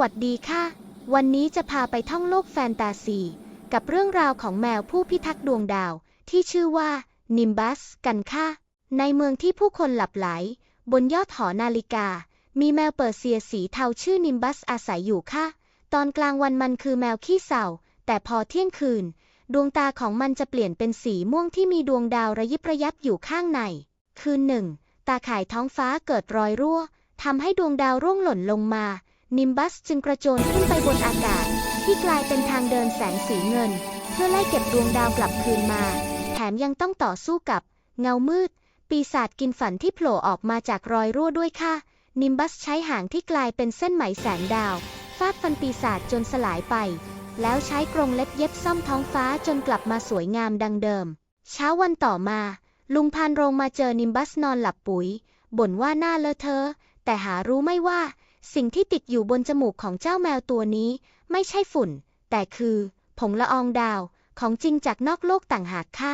วัสดีค่ะ วันนี้จะพาไปท่องโลกแฟนตาซี กับเรื่องราวของแมวผู้พิทักษ์ดวงดาว ที่ชื่อว่า นิมบัส กันค่ะ ในเมืองที่ผู้คนหลับไหล บนยอดหอนาฬิกา มีแมวเปอร์เซียสีเทาชื่อนิมบัสอาศัยอยู่ค่ะ ตอนกลางวันมันคือแมวขี้เศร้า แต่พอเที่ยงคืน ดวงตาของมันจะเปลี่ยนเป็นสีม่วงที่มีดวงดาวระยิบระยับอยู่ข้างใน คืนหนึ่ง ตาข่ายท้องฟ้าเกิดรอยรั่วทำให้ดวงดาวร่วงหล่นลงมา นิมบัสจึงกระโจนขึ้นไปบนอากาศ ที่กลายเป็นทางเดินแสงสีเงิน เพื่อไล่เก็บดวงดาวกลับคืนมา แถมยังต้องต่อสู้กับเงามืด ปีศาจกินฝันที่โผล่ออกมาจากรอยรั่วด้วยค่ะ นิมบัสใช้หางที่กลายเป็นเส้นไหมแสงดาวฟาดฟันปีศาจจนสลายไป แล้วใช้กรงเล็บเย็บซ่อมท้องฟ้าจนกลับมาสวยงามดังเดิม เช้าวันต่อมา ลุงพานโรงมาเจอนิมบัสนอนหลับปุ๋ยบ่นว่าหน้าเลอะเทอะแต่หารู้ไม่ว่า สิ่งที่ติดอยู่บนจมูกของเจ้าแมวตัวนี้ ไม่ใช่ฝุ่น แต่คือ ผงละอองดาวของจริงจากนอกโลกต่างหากค่ะ